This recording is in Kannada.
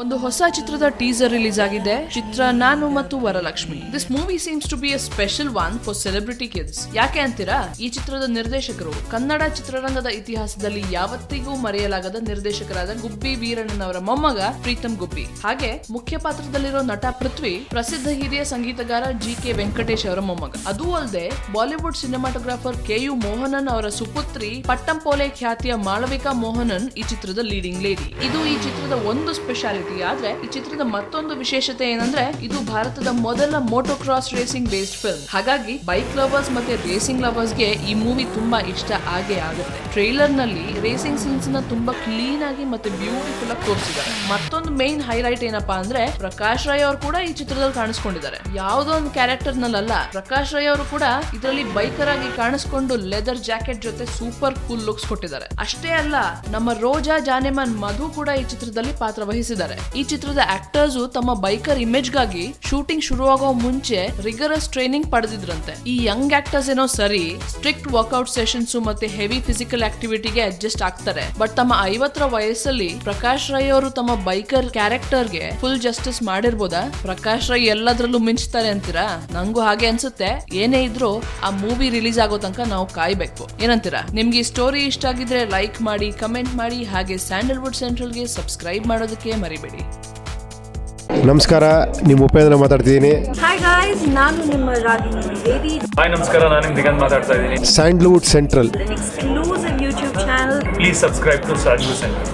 ಒಂದು ಹೊಸ ಚಿತ್ರದ ಟೀಸರ್ ರಿಲೀಸ್ ಆಗಿದೆ. ಚಿತ್ರ ನಾನು ಮತ್ತು Varalakshmi. This movie seems to be a special one for celebrity kids ಯಾಕೆ ಅಂತೀರಾ? ಈ ಚಿತ್ರದ ನಿರ್ದೇಶಕರು ಕನ್ನಡ ಚಿತ್ರರಂಗದ ಇತಿಹಾಸದಲ್ಲಿ ಯಾವತ್ತಿಗೂ ಮರೆಯಲಾಗದ ನಿರ್ದೇಶಕರಾದ ಗುಬ್ಬಿ ವೀರಣ್ಣನವರ ಮೊಮ್ಮಗ ಪ್ರೀತಮ್ ಗುಬ್ಬಿ. ಹಾಗೆ ಮುಖ್ಯ ಪಾತ್ರದಲ್ಲಿರೋ ನಟ ಪೃಥ್ವಿ, ಪ್ರಸಿದ್ಧ ಹಿರಿಯ ಸಂಗೀತಗಾರ ಜಿ ಕೆ ವೆಂಕಟೇಶ್ ಅವರ ಮೊಮ್ಮಗ. ಅದೂ ಅಲ್ಲದೆ Bollywood cinematographer K U Mohanan ಅವರ ಸುಪುತ್ರಿ ಪಟ್ಟಂಪೋಲೆ ಖ್ಯಾತಿಯ ಮಾಳವಿಕಾ ಮೋಹನನ್ ಈ ಚಿತ್ರದ ಲೀಡಿಂಗ್ ಲೇಡಿ ಇದು ಈ ಚಿತ್ರದ ಒಂದು ಸ್ಪೆಷಾಲಿಟಿ ಆದ್ರೆ ಈ ಚಿತ್ರದ ಮತ್ತೊಂದು ವಿಶೇಷತೆ ಏನಂದ್ರೆ ಇದು ಭಾರತದ ಮೊದಲ ಮೋಟೋಕ್ರಾಸ್ ರೇಸಿಂಗ್ ಬೇಸ್ಡ್ ಫಿಲ್ಮ್ ಹಾಗಾಗಿ ಬೈಕ್ ಲವರ್ಸ್ ಮತ್ತೆ ರೇಸಿಂಗ್ ಲವರ್ಸ್ಗೆ ಈ ಮೂವಿ ತುಂಬಾ ಇಷ್ಟ ಆಗೇ ಆಗುತ್ತೆ. ಟ್ರೈಲರ್ನಲ್ಲಿ ರೇಸಿಂಗ್ ಸೀನ್ಸ್ನ ತುಂಬಾ ಕ್ಲೀನ್ ಆಗಿ ಮತ್ತೆ ಬ್ಯೂಟಿಫುಲ್ ಆಗಿ ತೋರಿಸಿದ್ದಾರೆ. ಮತ್ತೊಂದು ಮೇನ್ ಹೈಲೈಟ್ ಏನಪ್ಪಾ ಅಂದ್ರೆ ಪ್ರಕಾಶ್ ರೈ ಅವರು ಕೂಡ ಈ ಚಿತ್ರದಲ್ಲಿ ಕಾಣಿಸ್ಕೊಂಡಿದ್ದಾರೆ. ಯಾವುದೋ ಒಂದು ಕ್ಯಾರೆಕ್ಟರ್ ನಲ್ಲ ಪ್ರಕಾಶ್ ರೈ ಅವರು ಕೂಡ ಇದರಲ್ಲಿ ಬೈಕರ್ ಆಗಿ ಕಾಣಿಸ್ಕೊಂಡು ಲೆದರ್ ಜಾಕೆಟ್ ಜೊತೆ ಸೂಪರ್ ಕೂಲ್ ಲುಕ್ಸ್ ಕೊಟ್ಟಿದ್ದಾರೆ. ಅಷ್ಟೇ ಅಲ್ಲ, ನಮ್ಮ ರೋಜಾ ಜಾನೆಮನ್ ಮಧು ಕೂಡ ಈ ಚಿತ್ರದಲ್ಲಿ ಪಾತ್ರ ವಹಿಸಿದ್ದಾರೆ. ಈ ಚಿತ್ರದ ಆಕ್ಟರ್ಸ್ ತಮ್ಮ ಬೈಕರ್ ಇಮೇಜ್ಗಾಗಿ ಶೂಟಿಂಗ್ ಶುರುವಾಗೋ ಮುಂಚೆ ರಿಗರಸ್ ಟ್ರೈನಿಂಗ್ ಪಡೆದಿದ್ರಂತೆ. ಈ ಯಂಗ್ ಆಕ್ಟರ್ಸ್ ಏನೋ ಸರಿ ಸ್ಟ್ರಿಕ್ಟ್ ವರ್ಕೌಟ್ ಸೆಷನ್ಸ್ ಮತ್ತೆ ಹೆವಿ ಫಿಸಿಕಲ್ ಆಕ್ಟಿವಿಟಿಗೆ ಅಡ್ಜಸ್ಟ್ ಆಗ್ತಾರೆ. ಬಟ್ ತಮ್ಮ ಐವತ್ತರ ವಯಸ್ಸಲ್ಲಿ ಪ್ರಕಾಶ್ ರೈ ಅವರು ತಮ್ಮ ಬೈಕರ್ ಕ್ಯಾರೆಕ್ಟರ್ಗೆ ಫುಲ್ ಜಸ್ಟಿಸ್ ಮಾಡಿರ್ಬೋದಾ? ಪ್ರಕಾಶ್ ರೈ ಎಲ್ಲದ್ರಲ್ಲೂ ಮಿಂಚ್ತಾರೆ ಅಂತೀರಾ? ನಂಗೂ ಹಾಗೆ ಅನ್ಸುತ್ತೆ. ಏನೇ ಇದ್ರೂ ಆ ಮೂವಿ ರಿಲೀಸ್ ಆಗೋ ತನಕ ನಾವು ಕಾಯ್ಬೇಕು. ಏನಂತೀರಾ? ನಿಮ್ಗೆ ಈ ಸ್ಟೋರಿ ಇಷ್ಟ ಆಗಿದ್ರೆ ಲೈಕ್ ಮಾಡಿ ಕಮೆಂಟ್ ಮಾಡಿ, ಹಾಗೆ ಸ್ಯಾಂಡಲ್ವುಡ್ ಸೆಂಟ್ರಲ್ಗೆ ಸಬ್ಸ್ಕ್ರೈಬ್ ಮಾಡೋದಕ್ಕೆ ಮರಿಬೇಡಿ. ನಮಸ್ಕಾರ ನಿಮ್ಮ ಉಪೇಂದ್ರ ಮಾತಾಡ್ತಿದ್ದೀನಿ. ಹಾಯ್ ಗಾಯ್ಸ್ ನಾನು ನಿಮ್ಮ ರಾಗಿಣಿ ದ್ವಿವೇದಿ ಹಾಯ್ ನಮಸ್ಕಾರ ನಾನು ನಿಮ್ ದಿಗಂತ್ ಮಾತಾಡ್ತಾ ಇದ್ದೀನಿ. Sandalwood central. Exclusive YouTube channel please subscribe to Sandalwood center